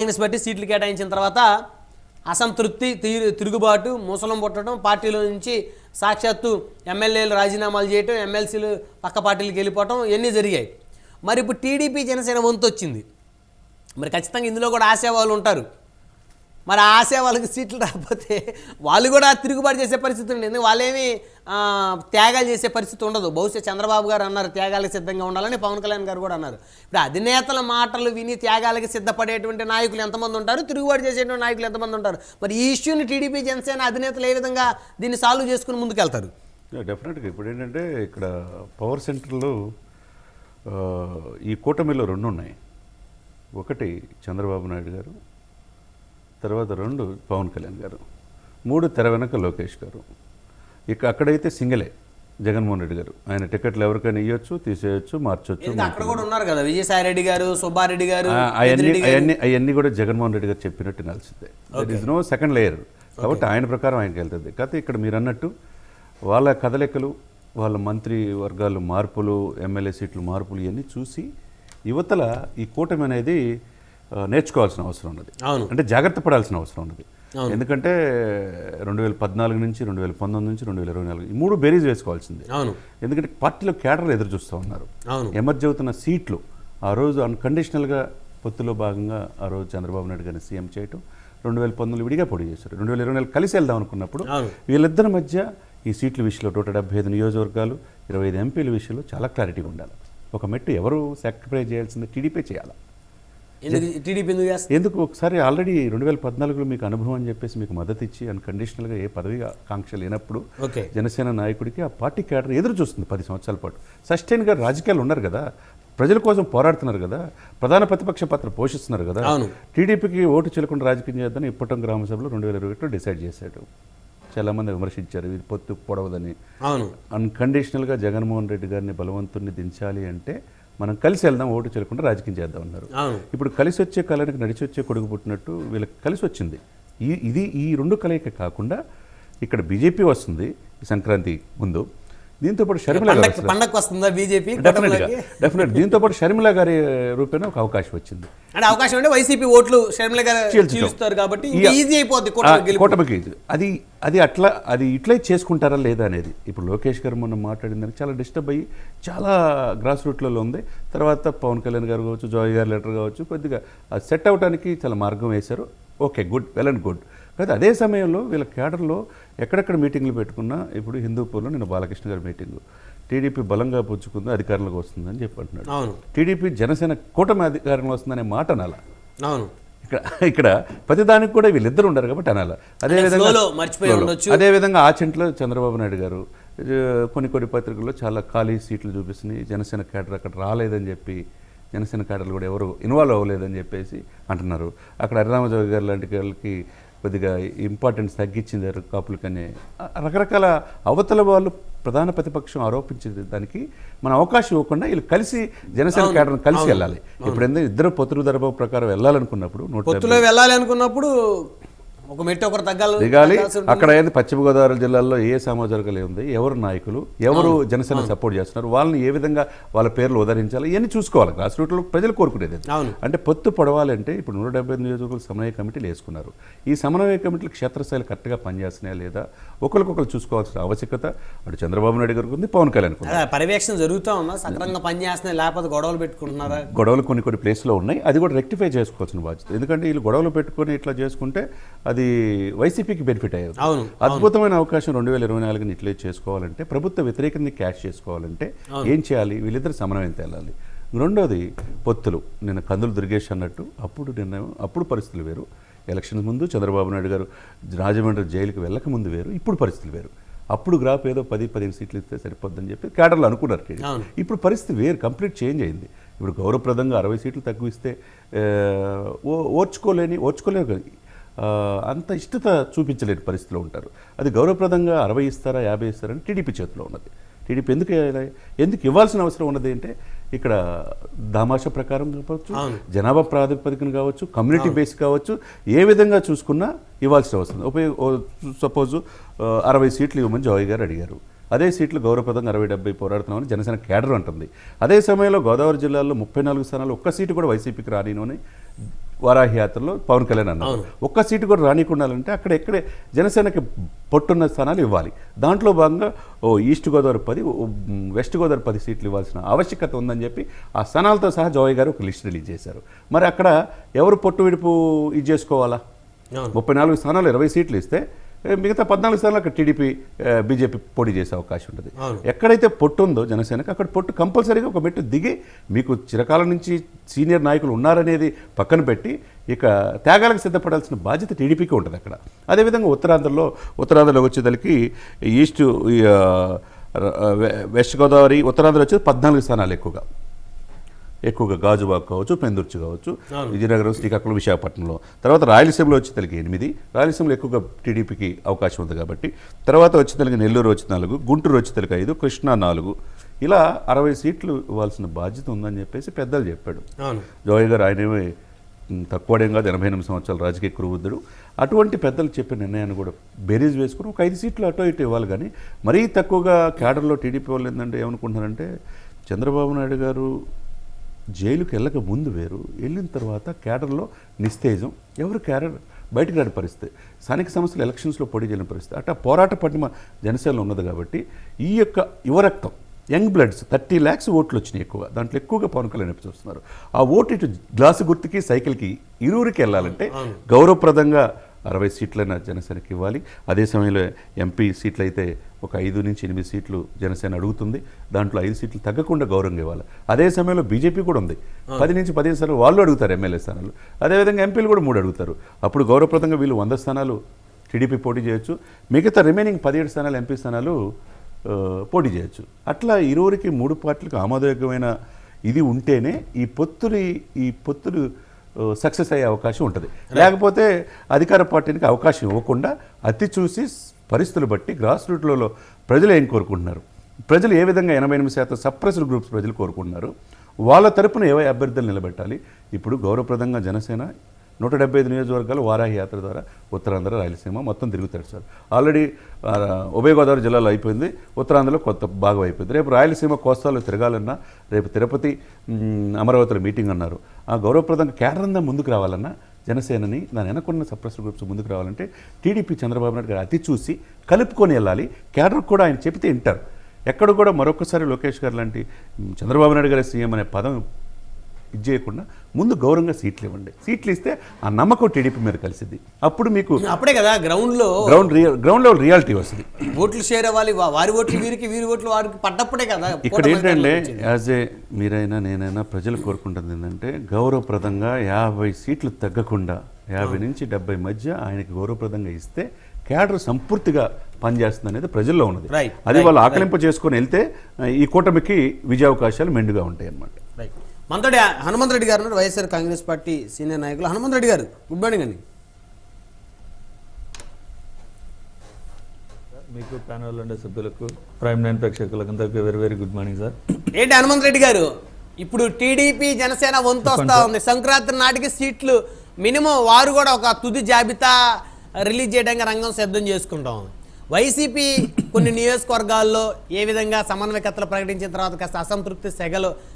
Congress party సీట్లు కేటాయించిన తర్వాత అసంతృప్తి తిరుగుబాటు ముసలం పుట్టడం పార్టీలో నుంచి సాక్షాత్తు ఎమ్మెల్యేలు రాజీనామాలు చేయటం ఎమ్మెల్సీలు పక్క పార్టీలకు వెళ్ళిపోవటం ఇవన్నీ జరిగాయి. మరి ఇప్పుడు టీడీపీ జనసేన వంతు వచ్చింది మరి ఖచ్చితంగా ఇందులో కూడా ఆశావాళ్ళు ఉంటారు. మరి ఆశ వాళ్ళకి సీట్లు రాకపోతే వాళ్ళు కూడా తిరుగుబాటు చేసే పరిస్థితి ఉంది ఎందుకంటే వాళ్ళేమి త్యాగాలు చేసే పరిస్థితి ఉండదు. బహుశా చంద్రబాబు గారు అన్నారు త్యాగాలకు సిద్ధంగా ఉండాలని పవన్ కళ్యాణ్ గారు కూడా అన్నారు. ఇప్పుడు అధినేతల మాటలు విని త్యాగాలకి సిద్ధపడేటువంటి నాయకులు ఎంతమంది ఉంటారు? తిరుగుబాటు చేసేటువంటి నాయకులు ఎంతమంది ఉంటారు? మరి ఈ ఇష్యూని టీడీపీ జనసేన అధినేతలు ఏ విధంగా దీన్ని సాల్వ్ చేసుకుని ముందుకెళ్తారు? డెఫినెట్గా ఇప్పుడు ఏంటంటే ఇక్కడ పవర్ సెంటర్లో ఈ కూటమిలో రెండు ఉన్నాయి ఒకటి చంద్రబాబు నాయుడు గారు తర్వాత రెండు పవన్ కళ్యాణ్ గారు. మూడు తెర వెనక లోకేష్ గారు. ఇక అక్కడైతే సింగిలే జగన్మోహన్ రెడ్డి గారు. ఆయన టికెట్లు ఎవరికైనా ఇవ్వచ్చు తీసేయచ్చు మార్చొచ్చు అక్కడ కూడా ఉన్నారు కదా విజయసాయి రెడ్డి గారు సుబ్బారెడ్డి గారు అవన్నీ అవన్నీ అవన్నీ కూడా జగన్మోహన్ రెడ్డి గారు చెప్పినట్టు నలిసిందే that is no second layer కాబట్టి ఆయన ప్రకారం ఆయనకి వెళ్తుంది. కాకపోతే ఇక్కడ మీరు అన్నట్టు వాళ్ళ కదలికలు వాళ్ళ మంత్రి వర్గాలు మార్పులు ఎమ్మెల్యే సీట్లు మార్పులు ఇవన్నీ చూసి యువతల ఈ కూటమి అనేది నేర్చుకోవాల్సిన అవసరం ఉన్నది. అంటే జాగ్రత్త పడాల్సిన అవసరం ఉన్నది. ఎందుకంటే రెండు వేల పద్నాలుగు నుంచి రెండు వేల పంతొమ్మిది నుంచి రెండు వేల ఇరవై నాలుగు ఈ మూడు బేరీజ్ వేసుకోవాల్సింది. ఎందుకంటే పార్టీలో కేడర్లు ఎదురు చూస్తూ ఉన్నారు. ఎమర్జ్ అవుతున్న సీట్లు ఆ రోజు అన్కండిషనల్గా పొత్తులో భాగంగా ఆ రోజు చంద్రబాబు నాయుడు గారిని సీఎం చేయటం రెండు వేల పంతొమ్మిది విడిగా పోటీ చేశారు. రెండు వేల ఇరవై నాలుగు కలిసి వెళ్దాం అనుకున్నప్పుడు. వీళ్ళిద్దరి మధ్య ఈ సీట్ల విషయంలో నూట డెబ్బై ఐదు నియోజకవర్గాలు ఇరవై ఐదు ఎంపీల విషయంలో చాలా క్లారిటీగా ఉండాలి. ఒక మెట్టు ఎవరు సాక్రిఫైస్ చేయాల్సింది టీడీపీ చేయాలి. టీడీపీ ఎందుకు ఒకసారి ఆల్రెడీ రెండు వేల పద్నాలుగులో మీకు అనుభవం అని చెప్పేసి మీకు మద్దతు ఇచ్చి అన్కండిషనల్గా ఏ పదవి ఆకాంక్ష లేనప్పుడు జనసేన నాయకుడికి ఆ పార్టీ క్యాడర్ ఎదురు చూస్తుంది పది సంవత్సరాల పాటు. సస్టైన్గా రాజకీయాలు ఉన్నారు కదా ప్రజల కోసం పోరాడుతున్నారు కదా ప్రధాన ప్రతిపక్ష పాత్ర పోషిస్తున్నారు కదా. టీడీపీకి ఓటు చెల్లకుండా రాజకీయం చేద్దని ఇప్పటం గ్రామ సభలో రెండు వేల ఇరవై ఒకటిలో డిసైడ్ చేశాడు. చాలామంది విమర్శించారు ఇది పొత్తు పొడవదని. అవును. అన్కండిషనల్గా జగన్మోహన్ రెడ్డి గారిని బలవంతుణ్ణి దించాలి అంటే మనం కలిసి వెళ్దాం ఓటు చెల్లకుండా రాజకీయం చేద్దాం అన్నారు ఇప్పుడు కలిసి వచ్చే కళనికి నడిచి వచ్చే కొడుకు పుట్టినట్టు వీళ్ళకి కలిసి వచ్చింది ఈ ఇది ఈ రెండు కలయిక కాకుండా ఇక్కడ బీజేపీ వస్తుంది సంక్రాంతి ముందు. దీంతో పాటు షర్మిల పండగకు వస్తుందా బీజేపీ? డెఫినెట్గా డెఫినెట్ దీంతో పాటు షర్మిల గారి రూపేణ ఒక అవకాశం వచ్చింది. అంటే అవకాశం అంటే వైసీపీ ఓట్లు షర్మిల గారు. చీలుస్తారు కాబట్టి ఈజీ అయిపోద్ది. కూటమికి అది అది అట్లా అది ఇట్లే చేసుకుంటారా లేదా అనేది. ఇప్పుడు లోకేష్ గారు మొన్న మాట్లాడిందని చాలా డిస్టర్బ్ అయ్యి చాలా గ్రాస్ రూట్లలో ఉంది. తర్వాత పవన్ కళ్యాణ్ గారు కావచ్చు జోయ్ గారు లెటర్ కావచ్చు కొద్దిగా సెట్ అవడానికి చాలా మార్గం వేశారు. Okay good well and good. అయితే అదే సమయంలో వీళ్ళ కేడర్లో ఎక్కడెక్కడ మీటింగ్లు పెట్టుకున్నా ఇప్పుడు హిందూపూర్లో నేను బాలకృష్ణ గారి మీటింగు. టీడీపీ బలంగా పుచ్చుకుంది అధికారంలోకి వస్తుందని చెప్పి అంటున్నాడు అవును. టీడీపీ జనసేన కూటమి అధికారంలో వస్తుందనే మాట అనాలా. అవును. ఇక్కడ ఇక్కడ ప్రతిదానికి కూడా వీళ్ళిద్దరు ఉండరు కాబట్టి అనాలి. అదే విధంగా flow లో మర్చిపోయి flow లో. ఉండొచ్చు. అదే విధంగా ఆ చెంట్లో చంద్రబాబు నాయుడు గారు కొన్ని కొన్ని పత్రికల్లో చాలా ఖాళీ సీట్లు చూపిస్తున్నాయి జనసేన క్యాడర్ అక్కడ రాలేదని చెప్పి జనసేన క్యాడర్లు కూడా ఎవరు ఇన్వాల్వ్ అవ్వలేదని చెప్పేసి అంటున్నారు. అక్కడ హరిరామజోగి గారు లాంటి వాళ్ళకి కొద్దిగా ఇంపార్టెన్స్ తగ్గించింది కాపులకనే రకరకాల అవతల వాళ్ళు ప్రధాన ప్రతిపక్షం ఆరోపించే దానికి మన అవకాశం ఇవ్వకుండా వీళ్ళు కలిసి జనసేన క్యాడర్ని కలిసి వెళ్ళాలి. ఇప్పుడు ఇద్దరు పొత్తులు ధర్మ ప్రకారం వెళ్ళాలనుకున్నప్పుడు నూట పొత్తులో వెళ్ళాలి అనుకున్నప్పుడు ఒక మెట్టు ఒకరు తగ్గాలి దిగాలి. అక్కడ ఏంది పశ్చిమ గోదావరి జిల్లాలో ఏ సామాజికలు ఉంది ఎవరు నాయకులు ఎవరు జనసేన సపోర్ట్ చేస్తున్నారు వాళ్ళని ఏ విధంగా వాళ్ళ పేర్లు ఉదరించాలి ఇవన్నీ చూసుకోవాలి. గ్రాస్ రూట్లో ప్రజలు కోరుకునేది అంటే పొత్తు పడవాలంటే ఇప్పుడు నూట డెబ్బై నియోజకవర్గాలు సమన్వయ కమిటీలు వేసుకున్నారు. ఈ సమన్వయ కమిటీలు క్షేత్రస్థాయిలు కరెక్ట్గా పనిచేస్తున్నాయా లేదా ఒకరికొకరు చూసుకోవాల్సిన ఆవశ్యకత అటు చంద్రబాబు నాయుడు గారికి ఉంది పవన్ కళ్యాణ్ పర్యవేక్షణ జరుగుతూ ఉందా సక్రమంగా పనిచేస్తున్నాయి లేకపోతే గొడవలు పెట్టుకుంటున్నారా? గొడవలు కొన్ని కొన్ని ప్లేస్లో ఉన్నాయి. అది కూడా రెక్టిఫై చేసుకోవాల్సిన బాధ్యత. ఎందుకంటే వీళ్ళు గొడవలు పెట్టుకొని ఇట్లా చేసుకుంటే అది వైసీపీకి బెనిఫిట్ అయ్యేది. అవును అద్భుతమైన అవకాశం రెండు వేల ఇరవై నాలుగుని ఇట్లే చేసుకోవాలంటే ప్రభుత్వ వ్యతిరేకతని క్యాష్ చేసుకోవాలంటే ఏం చేయాలి? వీళ్ళిద్దరు సమన్వయం తేలాలి రెండోది పొత్తులు. నేను కందులు దుర్గేష్ అన్నట్టు అప్పుడు నిర్ణయం అప్పుడు పరిస్థితులు వేరు. ఎలక్షన్ ముందు చంద్రబాబు నాయుడు గారు రాజమండ్రి జైలుకి వెళ్ళక ముందు వేరు ఇప్పుడు పరిస్థితులు వేరు. అప్పుడు గ్రాఫ్ ఏదో పది పదిహేను సీట్లు ఇస్తే సరిపోద్దని చెప్పి కేడర్లు అనుకున్నారు. ఇప్పుడు పరిస్థితి వేరు కంప్లీట్ చేంజ్ అయింది. ఇప్పుడు గౌరవప్రదంగా అరవై సీట్లు తక్కువ ఇస్తే ఆ, ఓ- ఓర్చుకోలేని ఓర్చుకోలేరు ఆ, అంత ఇష్టత చూపించలేని పరిస్థితిలో ఉంటారు. అది గౌరవప్రదంగా అరవై ఇస్తారా యాభై ఇస్తారని టీడీపీ చేతిలో ఉన్నది. టీడీపీ ఎందుకు? ఎందుకు ఇవ్వాల్సిన అవసరం ఉన్నది అంటే ఇక్కడ దామాష ప్రకారం కావచ్చు. జనాభా ప్రాతిపదికన కావచ్చు కమ్యూనిటీ బేస్ కావచ్చు ఏ విధంగా చూసుకున్నా ఇవ్వాల్సిన అవసరం ఉపయోగ సపోజ్ అరవై సీట్లు ఇవ్వమని జోయ్ గారు అడిగారు. అదే సీట్లు గౌరవప్రదంగా అరవై డెబ్బై పోరాడుతున్నామని జనసేన కేడర్ అంటుంది. అదే సమయంలో గోదావరి జిల్లాలో ముప్పై నాలుగు స్థానాలు ఒక్క సీటు కూడా వైసీపీకి రానిను అని వారాహి యాత్రలో పవన్ కళ్యాణ్ అన్నారు. ఒక్క సీటు కూడా రానికుండాలంటే అక్కడ ఎక్కడే జనసేనకి పొట్టున్న స్థానాలు ఇవ్వాలి. దాంట్లో భాగంగా ఓ ఈస్ట్ గోదావరి పది వెస్ట్ గోదావరి పది సీట్లు ఇవ్వాల్సిన ఆవశ్యకత ఉందని చెప్పి ఆ స్థానాలతో సహా జోయ్ గారు ఒక లిస్ట్ రిలీజ్ చేశారు. మరి అక్కడ ఎవరు పొట్టు విడుపు ఇది చేసుకోవాలా. ముప్పై నాలుగు స్థానాలు ఇరవై సీట్లు ఇస్తే మిగతా పద్నాలుగు స్థానాలు అక్కడ టీడీపీ బీజేపీ పోటీ చేసే అవకాశం ఉంటుంది. ఎక్కడైతే పొట్టు ఉందో జనసేనకు అక్కడ పొట్టు కంపల్సరీగా ఒక మెట్టు దిగి మీకు చిరకాలం నుంచి సీనియర్ నాయకులు ఉన్నారనేది పక్కన పెట్టి ఇక త్యాగాలకు సిద్ధపడాల్సిన బాధ్యత టీడీపీకి ఉంటుంది అక్కడ. అదేవిధంగా ఉత్తరాంధ్రలో ఉత్తరాంధ్రలో వచ్చేదానికి ఈస్ట్ వెస్ట్ గోదావరి ఉత్తరాంధ్ర వచ్చేది పద్నాలుగు స్థానాలు ఎక్కువగా. ఎక్కువగా గాజువాక్ కావచ్చు పెందుర్చి కావచ్చు విజయనగరం శ్రీకాకుళం విశాఖపట్నంలో. తర్వాత రాయలసీమలో వచ్చి తెలుగు ఎనిమిది. రాయలసీమలో ఎక్కువగా టీడీపీకి అవకాశం ఉంది కాబట్టి. తర్వాత వచ్చి తెలుగు నెల్లూరు వచ్చి నాలుగు గుంటూరు వచ్చి తెలుగు ఐదు కృష్ణా నాలుగు. ఇలా అరవై సీట్లు ఇవ్వాల్సిన బాధ్యత ఉందని చెప్పేసి పెద్దలు చెప్పాడు. జోయ్ గారు ఆయనేమో తక్కువడేం కాదు ఎనభై ఎనిమిది సంవత్సరాల రాజకీయ కురువుద్దుడు అటువంటి పెద్దలు చెప్పిన నిర్ణయాన్ని కూడా బేరీజ్ వేసుకుని ఒక ఐదు సీట్లు అటో ఇటు ఇవ్వాలి కానీ మరీ తక్కువగా క్యాడర్లో టీడీపీ వాళ్ళు ఏంటంటే ఏమనుకుంటున్నారంటే చంద్రబాబు నాయుడు గారు జైలుకి వెళ్ళక ముందు వేరు వెళ్ళిన తర్వాత క్యాడర్లో నిస్తేజం ఎవరు క్యాడర్? బయటకు రాని పరిస్థితి. స్థానిక సంస్థలు ఎలక్షన్స్లో పోటీ చేయని పరిస్థితి. అట్లా పోరాట పటిమ జనసేనలో ఉన్నది కాబట్టి ఈ యొక్క యువరక్తం యంగ్ బ్లడ్స్ థర్టీ ల్యాక్స్ ఓట్లు వచ్చినాయి ఎక్కువ. దాంట్లో ఎక్కువగా పవన్ కళ్యాణ్ చూస్తున్నారు. ఆ ఓటు ఇటు గ్లాసు గుర్తుకి సైకిల్కి ఇరువురికి వెళ్ళాలంటే గౌరవప్రదంగా అరవై సీట్లైన జనసేనకి ఇవ్వాలి. అదే సమయంలో ఎంపీ సీట్లు అయితే ఒక ఐదు నుంచి ఎనిమిది సీట్లు జనసేన అడుగుతుంది. దాంట్లో ఐదు సీట్లు తగ్గకుండా గౌరవంగా ఇవ్వాలి. అదే సమయంలో బీజేపీ కూడా ఉంది. పది నుంచి పదిహేను సార్లు వాళ్ళు అడుగుతారు ఎమ్మెల్యే స్థానాలు. అదేవిధంగా ఎంపీలు కూడా మూడు అడుగుతారు. అప్పుడు గౌరవప్రదంగా వీళ్ళు వంద స్థానాలు టీడీపీ పోటీ చేయొచ్చు. మిగతా రిమైనింగ్ పదిహేడు స్థానాలు ఎంపీ స్థానాలు పోటీ చేయొచ్చు. అట్లా ఇరువురికి మూడు పార్టీలకు ఆమోదయోగ్యమైన ఇది ఉంటేనే ఈ పొత్తుని ఈ పొత్తులు సక్సెస్ అయ్యే అవకాశం ఉంటుంది. లేకపోతే అధికార పార్టీకి అవకాశం ఇవ్వకుండా అతి చూసి పరిస్థితులు బట్టి గ్రాస్ రూట్లలో ప్రజలు ఏం కోరుకుంటున్నారు? ప్రజలు ఏ విధంగా ఎనభై ఎనిమిది శాతం సప్రెస్డ్ గ్రూప్స్ ప్రజలు కోరుకుంటున్నారు? వాళ్ళ తరపున ఏవై అభ్యర్థులు నిలబెట్టాలి? ఇప్పుడు గౌరవప్రదంగా జనసేన నూట డెబ్బై ఐదు నియోజకవర్గాలు వారాహి యాత్ర ద్వారా ఉత్తరాంధ్ర రాయలసీమ మొత్తం తిరుగుతారు సార్. ఆల్రెడీ ఉభయ గోదావరి జిల్లాలో అయిపోయింది. ఉత్తరాంధ్రలో కొత్త భాగం అయిపోయింది. రేపు రాయలసీమ కోస్తాలో తిరగాలన్నా రేపు తిరుపతి అమరావతిలో మీటింగ్ అన్నారు. ఆ గౌరవప్రదంగా కేడర్ అంతా ముందుకు రావాలన్నా జనసేనని దాని వెనకున్న సప్రెస్ గ్రూప్స్ ముందుకు రావాలంటే టీడీపీ చంద్రబాబు నాయుడు గారు అతి చూసి కలుపుకొని వెళ్ళాలి. కేడర్ కూడా ఆయన చెబితే వింటారు. ఎక్కడ కూడా మరొకసారి లోకేష్ గారు లాంటి చంద్రబాబు నాయుడు గారి సీఎం అనే పదం ఇది చేయకుండా ముందు గౌరవంగా సీట్లు ఇవ్వండి. సీట్లు ఇస్తే ఆ నమ్మకం టీడీపీ మీద కలిసిద్ది. అప్పుడు మీకు అప్పుడే కదా గ్రౌండ్లో ground real ground level reality వస్తుంది. ఓట్లు షేర్ అవ్వాలి వారి ఓట్లు వీరికి వీరి ఓట్లు వారికి పడ్డప్పుడే కదా ఇక్కడ ఏంటంటే. యాజ్ ఏ మీరైనా నేనైనా ప్రజలు కోరుకుంటుంది ఏంటంటే గౌరవప్రదంగా యాభై సీట్లు తగ్గకుండా యాభై నుంచి డెబ్బై మధ్య ఆయనకి గౌరవప్రదంగా ఇస్తే క్యాడర్ సంపూర్తిగా పనిచేస్తుంది అనేది ప్రజల్లో ఉన్నది. అది వాళ్ళు ఆకలింపు చేసుకొని వెళ్తే ఈ కూటమికి విజయావకాశాలు మెండుగా ఉంటాయి అన్నమాట మనతోటి హనుమంత్ రెడ్డి గారు ఉన్నారు వైఎస్ఆర్ కాంగ్రెస్ పార్టీ సీనియర్ నాయకులు. హనుమంత్ రెడ్డి గారు గుడ్ మార్నింగ్ అండి. మీకు ప్యానల్ ఉండే సభ్యులకు ప్రైమ్ నైన్ ప్రేక్షకులకు అందరికీ very very good morning sir. ఏంటి హనుమంత్ రెడ్డి గారు? ఇప్పుడు టీడీపీ జనసేన వంతు వస్తా ఉంది. సంక్రాంతి నాటికి సీట్లు మినిమం వారు కూడా ఒక తుది జాబితా రిలీజ్ చేయడానికి రంగం సిద్ధం చేసుకుంటాం. వైసీపీ కొన్ని నియోజకవర్గాల్లో ఏ విధంగా సమన్వయకర్తలు ప్రకటించిన తర్వాత కాస్త అసంతృప్తి సెగలు